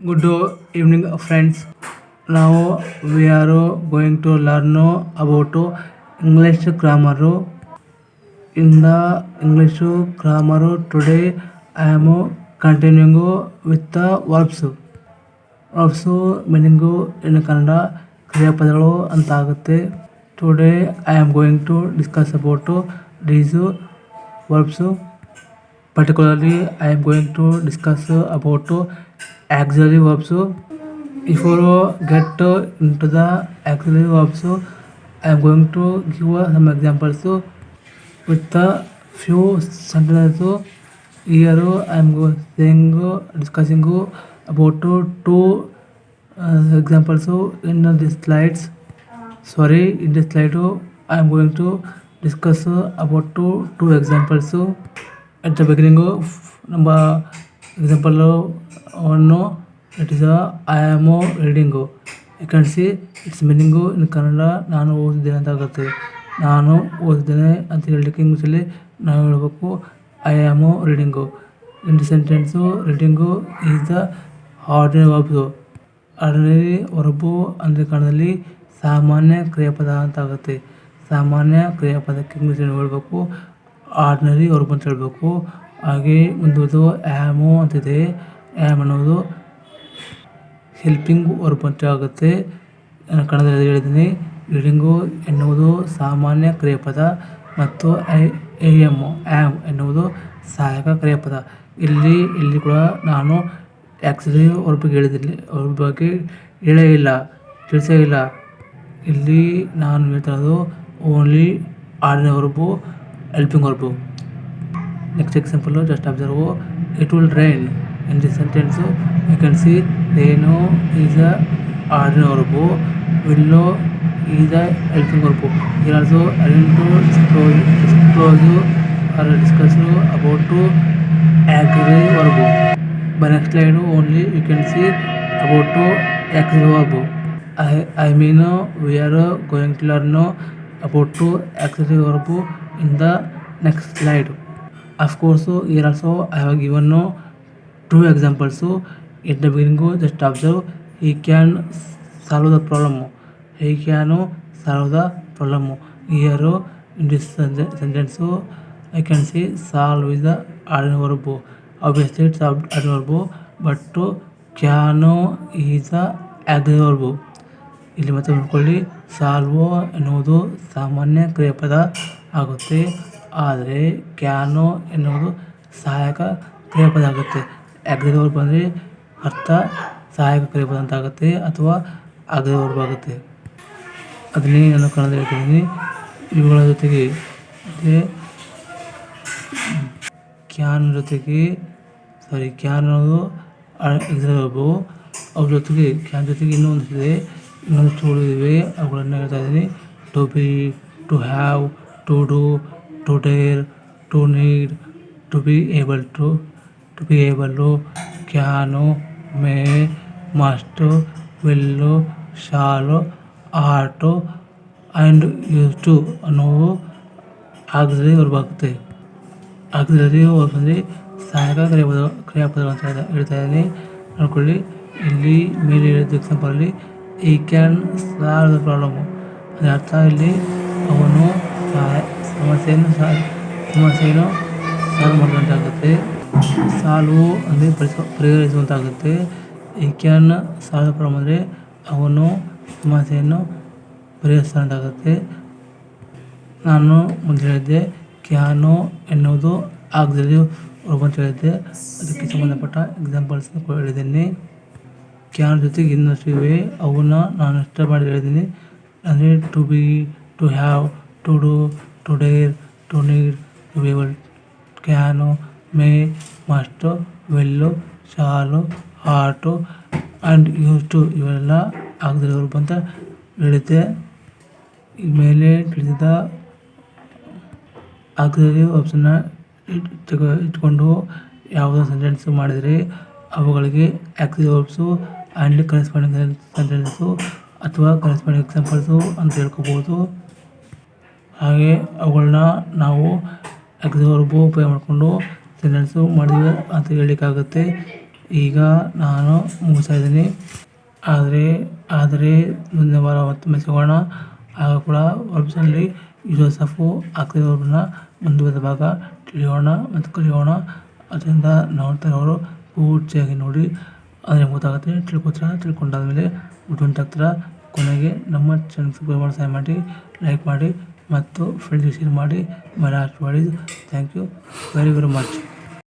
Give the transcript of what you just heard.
Good evening, friends. Now we are going to learn about English grammar. In the English grammar today, I am continuing with the verbs. Verbs meaning ಇನ್ನು ಕನ್ನಡ ಕ್ರಿಯಾಪದಗಳು ಅಂತ ಆಗುತ್ತೆ today I am going to discuss about these verbs particularly I am going to discuss about auxiliary verb so if you get into the auxiliary verb so i am going to give some examples so with the few sentences. So here i am saying discussing about two uh, examples so in the slides. Sorry in the slide i am going to discuss about two two examples. So at the beginning of number example one it is a, I am reading you can see its meaning in Kannada ನಾನು ಓದಿದ್ದೇನೆ ಅಂತ ಆಗುತ್ತೆ ನಾನು ಓದಿದ್ದೇನೆ ಅಂತ ಹೇಳಲಿಕ್ಕೆ ಇಂಗ್ಲೀಷಲ್ಲಿ ನಾವು ಹೇಳಬೇಕು I am reading in sentence reading is the ordinary verbs ordinary verb ಅಂದರೆ ಕನ್ನಡದಲ್ಲಿ ಸಾಮಾನ್ಯ ಕ್ರಿಯಾಪದ ಅಂತ ಆಗುತ್ತೆ. ಸಾಮಾನ್ಯ ಕ್ರಿಯಾಪದಕ್ಕೆ ಇಂಗ್ಲೀಷಲ್ಲಿ ಹೇಳಬೇಕು ಆರ್ಡಿನರಿ ವರ್ಬ್ ಅಂತ ಹೇಳಬೇಕು. ಹಾಗೆ ಮುಂದುವರೆದು ಆ್ಯಮು ಅಂತಿದೆ ಆ್ಯಮ್ ಅನ್ನೋದು ಹೆಲ್ಪಿಂಗ್ ವರ್ಬ್ ಅಂತ ಆಗುತ್ತೆ. ನಾನು ಕನ್ನಡದಲ್ಲಿ ಹೇಳಿದ್ದೀನಿ. ರೀಡಿಂಗು ಎನ್ನುವುದು ಸಾಮಾನ್ಯ ಕ್ರಿಯಾಪದ ಮತ್ತು ಐ ಎ ಎಂ, ಆ್ಯಮ್ ಎನ್ನುವುದು ಸಹಾಯಕ ಕ್ರಿಯಾಪದ. ಇಲ್ಲಿ ಇಲ್ಲಿ ಕೂಡ ನಾನು ಆ್ಯಕ್ಚುಲಿ ಅವ್ರ ಬಗ್ಗೆ ಹೇಳಿದ್ದೀನಿ. ಅವ್ರ ಬಗ್ಗೆ ಹೇಳೇ ಇಲ್ಲ, ತಿಳಿಸೇ ಇಲ್ಲ. ಇಲ್ಲಿ ನಾನು ಹೇಳ್ತಾ ಇರೋದು only ordinary verb helping verb next example just observe it will rain in this sentence we can see reno is a ordinary verb willow is a helping verb here also i want to disclose, disclose or discussion about to auxiliary verb by next line only you can see about to auxiliary verb i i mean we are going to learn about to auxiliary verb in the next slide of course here also i have given no two examples. so At the beginning just observe he can solve the problem. He can solve the problem. Here in this sentence so I can say solve is the ordinary verb. Obviously it's ordinary verb but can is the adverb verb. ಇಲ್ಲಿ ಮತ್ತೆ ನೋಡ್ಕೊಳ್ಳಿ ಸಾಲ್ವೋ ಎನ್ನುವುದು ಸಾಮಾನ್ಯ ಕ್ರಿಯಾಪದ ಆಗುತ್ತೆ ಆದರೆ canoe ಎನ್ನುವುದು ಸಹಾಯಕ ಕ್ರಿಯಾಪದ ಆಗುತ್ತೆ ಆಕ್ಸಿಲರಿ ವರ್ಬ್ ಅಂದರೆ ಅರ್ಥ ಸಹಾಯಕ ಕ್ರಿಯಾಪದ ಅಂತ ಆಗುತ್ತೆ ಅಥವಾ ಆಕ್ಸಿಲರಿ ವರ್ಬ್ ಆಗುತ್ತೆ ಅದನ್ನೇ ನಾನು ಕನ್ನಡದಲ್ಲಿ ಹೇಳ್ತಿದ್ದೀನಿ. ಇವುಗಳ ಜೊತೆಗೆ ಅಂದರೆ ಕ್ಯಾನ್ ಜೊತೆಗೆ ಸಾರಿ ಕ್ಯಾನ್ ಅನ್ನೋದು ಆಕ್ಸಿಲರಿ ವರ್ಬು ಅವ್ರ ಜೊತೆಗೆ, ಕ್ಯಾನ್ ಜೊತೆಗೆ ಇನ್ನೊಂದು ಇದೆ. ಇನ್ನೊಂದು ಉಳಿದಿವೆ ಅವುಗಳನ್ನು ಹೇಳ್ತಾ ಇದ್ದೀನಿ. To be, to have, to do, to dare, to need, to be able to to can, may, must, will, shall ought and use to ಅನ್ನೋವು auxiliary verb ಆಗುತ್ತೆ ಆಕ್ಸಿಲರಿ ವರ್ಬ್ ಅಂದರೆ ಸಹಾಯಕ ಕ್ರಿಯಾಪದ ಕ್ರಿಯಾಪದ ಅಂತ ಹೇಳ್ತಾ- ಇದ್ದೀನಿ. ನೋಡ್ಕೊಳ್ಳಿ. ಇಲ್ಲಿ ಮೇಲೆ ಹೇಳಿದ ಎಕ್ಸಾಂಪಲಲ್ಲಿ ಈ ಕ್ಯಾನ್ ಸಾಲ್ವ್ ದ ಪ್ರಾಬ್ಲಮು ಅದರ ಅರ್ಥ ಇಲ್ಲಿ ಅವನು ಸಮಸ್ಯೆಯನ್ನು ಸಮಸ್ಯೆಯನ್ನು ಸಾಲ್ವ್ ಮಾಡಿದಂತಾಗುತ್ತೆ ಸಾಲ್ವು ಅಂದರೆ ಪರಿಸ, ಪರಿಹರಿಸುವಂತಾಗುತ್ತೆ. ಈ ಕ್ಯಾನ್ ಸಾಲ್ವ್ ದ ಪ್ರಾಬ್ಲಮ್ ಅಂದರೆ ಅವನು ಸಮಸ್ಯೆಯನ್ನು ಪರಿಹರಿಸುವಂತಾಗುತ್ತೆ ನಾನು ಮುಂದೆ ಹೇಳಿದ್ದೆ, ಕ್ಯಾನು ಎನ್ನುವುದು ಆಗದಲ್ಲಿ ಅಂತ ಹೇಳಿದ್ದೆ. ಅದಕ್ಕೆ ಸಂಬಂಧಪಟ್ಟ ಎಕ್ಸಾಂಪಲ್ಸ್ ಹೇಳಿದ್ದೀನಿ. ಕ್ಯಾನ್ ಜೊತೆಗೆ ಇನ್ನಷ್ಟು ಇವೆ. ಅವನ್ನ ನಾನು ಇಷ್ಟ ಮಾಡಿ ಹೇಳಿದ್ದೀನಿ. ಅಂದರೆ to be to have to do to dare to need to be can may, must, will, shall, ought and use to ಇವೆಲ್ಲ ಆಗದಿರೋ ಬಂತ ಅಂತ ಹೇಳಿದ್ದೆ ಮೇಲೆ ತಿಳಿಸಿದ ಆಗದಲ್ಲಿ ಆಪ್ಷನ್ನ ಇಟ್ಕೊ ಇಟ್ಕೊಂಡು ಯಾವುದೋ ಸೆಂಟೆನ್ಸ್ ಮಾಡಿದರೆ ಅವುಗಳಿಗೆ auxiliary verbs and corresponding sentence ಅಥವಾ ಕರೆಸ್ಪಾಂಡಿಂಗ್ ಎಕ್ಸಾಂಪಲ್ಸು ಅಂತ ಹೇಳ್ಕೋಬೋದು. ಹಾಗೆ ಅವುಗಳನ್ನ ನಾವು ಆಕ್ಸಿಲರಿ ವರ್ಬು ಉಪಯೋಗ ಮಾಡಿಕೊಂಡು ಸೆಂಟೆನ್ಸು ಮಾಡಿದ್ವಿ ಅಂತ ಹೇಳಲಿಕ್ಕಾಗುತ್ತೆ. ಈಗ ನಾನು ಮುಗಿಸ್ತಾ ಇದ್ದೀನಿ. ಆದರೆ ಆದರೆ ಮುಂದಿನ ವಾರ ಮತ್ತೊಮ್ಮೆ ಸಿಗೋಣ ಆಗ ಕೂಡ ವೆಬ್ಸೈಟ್ನಲ್ಲಿ ಯೂಸಫು ಆಗ್ತಿರೋರನ್ನ ಮುಂದುವರೆದ ಭಾಗ ತಿಳಿಯೋಣ ಮತ್ತು ಕಲಿಯೋಣ. ಅದರಿಂದ ನೋಡ್ತಾ ಇರೋರು ಪೂರ್ತಿಯಾಗಿ ನೋಡಿ. ಆದರೆ ಗೊತ್ತಾಗುತ್ತೆ ತಿಳ್ಕೊತೀರ ತಿಳ್ಕೊಂಡಾದ್ಮೇಲೆ ಉಂಟಾಗ್ತೀರ ಕೊನೆಗೆ ನಮ್ಮ ಚಾನಲ್ ಸಬ್ಸ್ಕ್ರೈಬ್ ಮಾಡಿ ಸಹಾಯ ಮಾಡಿ ಲೈಕ್ ಮಾಡಿ ಮತ್ತು ಫ್ರೆಂಡ್ಸ್ಗೆ ಶೇರ್ ಮಾಡಿ ಮೇಲೆ ಮಾಡಿದ್ದು. Thank you very very much